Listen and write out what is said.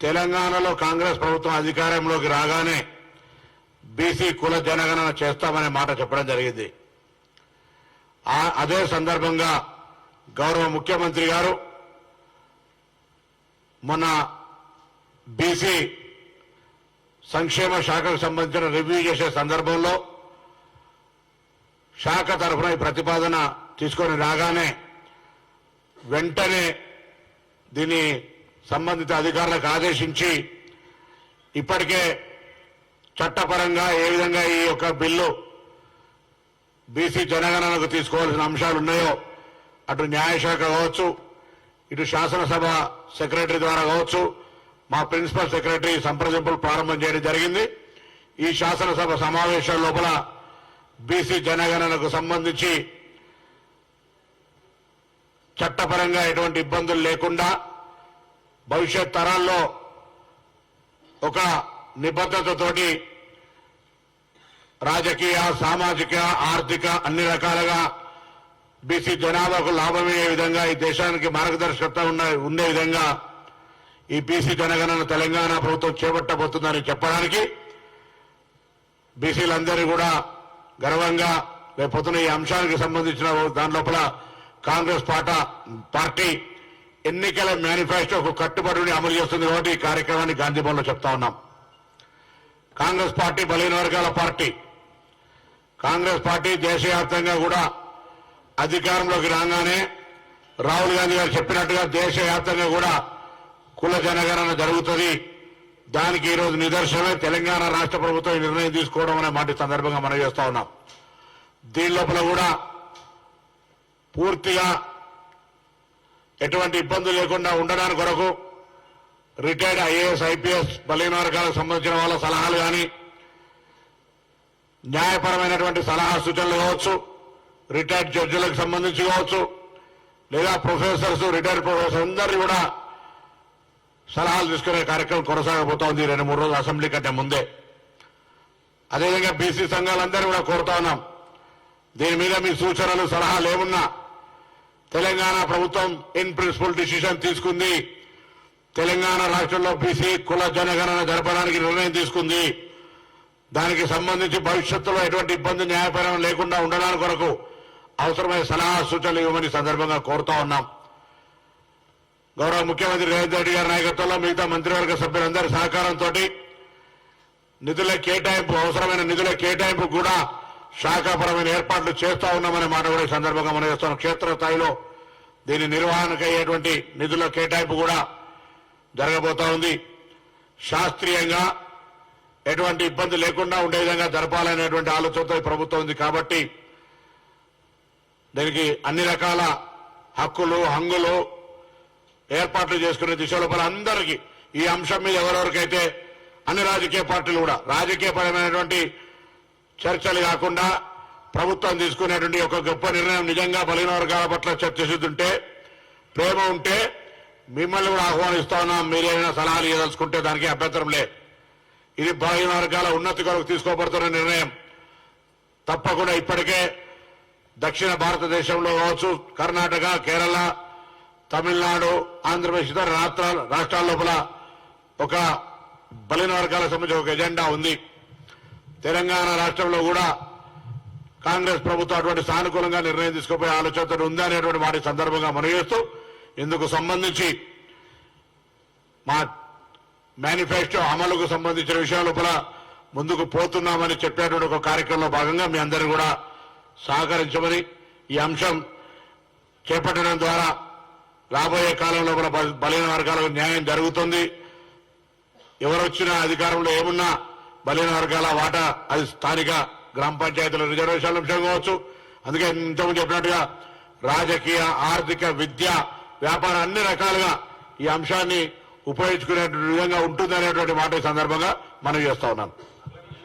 తెలంగాణలో కాంగ్రెస్ ప్రభుత్వం అధికారంలోకి రాగానే బీసీ కుల జనగణన చేస్తామనే మాట చెప్పడం జరిగింది. ఆ- అదే సందర్భంగా గౌరవ ముఖ్యమంత్రి గారు మొన్న బీసీ సంక్షేమ శాఖకు సంబంధించిన రివ్యూ చేసే సందర్భంలో శాఖ తరఫున ఈ ప్రతిపాదన తీసుకొని రాగానే వెంటనే దీన్ని సంబంధిత అధికారులకు ఆదేశించి ఇప్పటికే చట్టపరంగా ఏ విధంగా ఈ యొక్క బిల్లు బీసీ జనగణనకు తీసుకోవాల్సిన అంశాలు ఉన్నాయో అటు న్యాయశాఖ కావచ్చు ఇటు శాసనసభ సెక్రటరీ ద్వారా కావచ్చు మా ప్రిన్సిపల్ సెక్రటరీ సంప్రదింపులు ప్రారంభం చేయడం జరిగింది. ఈ శాసనసభ సమావేశం లోపల బీసీ జనగణనకు సంబంధించి చట్టపరంగా ఎటువంటి ఇబ్బందులు లేకుండా భవిష్యత్ తరాల్లో ఒక నిబద్ధతతోటి రాజకీయ సామాజిక ఆర్థిక అన్ని రకాలుగా బీసీ జనాభాకు లాభమయ్యే విధంగా ఈ దేశానికి మార్గదర్శకత్వం ఉన్న ఉండే విధంగా ఈ బీసీ జనగణన తెలంగాణ ప్రభుత్వం చేపట్టబోతుందని చెప్పడానికి బీసీలందరూ కూడా గర్వంగా రేపొద్దున ఈ అంశానికి సంబంధించిన దాని లోపల కాంగ్రెస్ పాట పార్టీ ఎన్నికల మేనిఫెస్టోకు కట్టుబడిని అమలు చేస్తుంది కాబట్టి ఈ కార్యక్రమాన్ని గాంధీభవన్లో చెప్తా ఉన్నాం. కాంగ్రెస్ పార్టీ బలహీన వర్గాల పార్టీ. కాంగ్రెస్ పార్టీ దేశవ్యాప్తంగా కూడా అధికారంలోకి రాగానే రాహుల్ గాంధీ గారు చెప్పినట్టుగా దేశవ్యాప్తంగా కూడా కుల జనగణన జరుగుతుంది. దానికి ఈరోజు నిదర్శనమే తెలంగాణ రాష్ట్ర ప్రభుత్వం ఈ నిర్ణయం తీసుకోవడం అనే మాట సందర్భంగా మనం చేస్తా ఉన్నాం. దీని లోపల కూడా పూర్తిగా ఎటువంటి ఇబ్బందులు లేకుండా ఉండడానికి కొరకు రిటైర్డ్ ఐఏఎస్ ఐపీఎస్ బలహీన వర్గాలకు సంబంధించిన వాళ్ళ సలహాలు కానీ న్యాయపరమైనటువంటి సలహా సూచనలు కావచ్చు రిటైర్డ్ జడ్జిలకు సంబంధించి కావచ్చు లేదా ప్రొఫెసర్స్ రిటైర్డ్ ప్రొఫెసర్స్ అందరినీ కూడా సలహాలు తీసుకునే కార్యక్రమం కొనసాగబోతా ఉంది. రెండు మూడు రోజులు అసెంబ్లీ కంటే ముందే. అదేవిధంగా బీసీ సంఘాలందరూ కూడా కోరుతా ఉన్నాం. దీని మీద మీ సూచనలు సలహాలు ఏమున్నా తెలంగాణ ప్రభుత్వం ఇన్ ప్రిన్సిపల్ డిసిషన్ తీసుకుంది. తెలంగాణ రాష్ట్రంలో బీసీ కుల జనగణన జరపడానికి నిర్ణయం తీసుకుంది. దానికి సంబంధించి భవిష్యత్తులో ఎటువంటి ఇబ్బంది న్యాయపరం లేకుండా ఉండడానికి కొరకు అవసరమైన సలహా సూచనలు ఇవ్వమని సందర్భంగా కోరుతా ఉన్నాం. గౌరవ ముఖ్యమంత్రి రేవంత్ రెడ్డి గారి నాయకత్వంలో మిగతా మంత్రివర్గ సభ్యులందరి సహకారంతో నిధుల కేటాయింపు అవసరమైన నిధుల కేటాయింపు కూడా శాఖాపరమైన ఏర్పాట్లు చేస్తా ఉన్నామనే మాట కూడా ఈ సందర్భంగా మనం చేస్తున్నాం. క్షేత్రస్థాయిలో దీని నిర్వహణకు అయ్యేటువంటి నిధుల కేటాయింపు కూడా జరగబోతా ఉంది. శాస్త్రీయంగా ఎటువంటి ఇబ్బంది లేకుండా ఉండే విధంగా జరపాలనేటువంటి ఆలోచనతో ఈ ప్రభుత్వం ఉంది కాబట్టి దీనికి అన్ని రకాల హక్కులు హంగులు ఏర్పాట్లు చేసుకునే దిశ లోపల అందరికీ ఈ అంశం మీద ఎవరెవరికైతే అన్ని రాజకీయ పార్టీలు కూడా రాజకీయపరమైనటువంటి చర్చలు కాకుండా ప్రభుత్వం తీసుకునేటువంటి ఒక గొప్ప నిర్ణయం నిజంగా బలహీన వర్గాల పట్ల చర్చిస్తుంటే ప్రేమ ఉంటే మిమ్మల్ని కూడా ఆహ్వానిస్తా ఉన్నాం. మీరేమైనా సలహాలు ఇవ్వదలుచుకుంటే దానికి అభ్యంతరం లే. ఇది బలహీన వర్గాల ఉన్నతి కొరకు తీసుకోబడుతున్న నిర్ణయం. తప్పకుండా ఇప్పటికే దక్షిణ భారతదేశంలో కావచ్చు కర్ణాటక కేరళ తమిళనాడు ఆంధ్రప్రదేశ్ ఇతర రాష్ట్రాల రాష్ట్రాల లోపల ఒక బలిన వర్గాలకు సంబంధించి ఒక ఎజెండా ఉంది. తెలంగాణ రాష్ట్రంలో కూడా కాంగ్రెస్ ప్రభుత్వం అటువంటి సానుకూలంగా నిర్ణయం తీసుకోపోయే ఆలోచనతో ఉంది అనేటువంటి వాటి సందర్భంగా మనవేస్తూ ఇందుకు సంబంధించి మా మేనిఫెస్టో అమలుకు సంబంధించిన విషయాల లోపల ముందుకు పోతున్నామని చెప్పేటువంటి ఒక కార్యక్రమంలో భాగంగా మీ అందరూ కూడా సహకరించమని ఈ అంశం చేపట్టడం ద్వారా రాబోయే కాలంలో కూడా బల- బలహీన వర్గాలకు న్యాయం జరుగుతుంది. ఎవరొచ్చినా అధికారంలో ఏమున్నా బలైన వర్గాల వాటా అది స్థానిక గ్రామ పంచాయతీల రిజర్వేషన్ల అంశం కావచ్చు. అందుకే ఇంతకుముందు చెప్పినట్టుగా రాజకీయ ఆర్థిక విద్య వ్యాపారం అన్ని రకాలుగా ఈ అంశాన్ని ఉపయోగించుకునే విధంగా ఉంటుంది అనేటువంటి మాట ఈ సందర్భంగా మనం చేస్తా ఉన్నాం.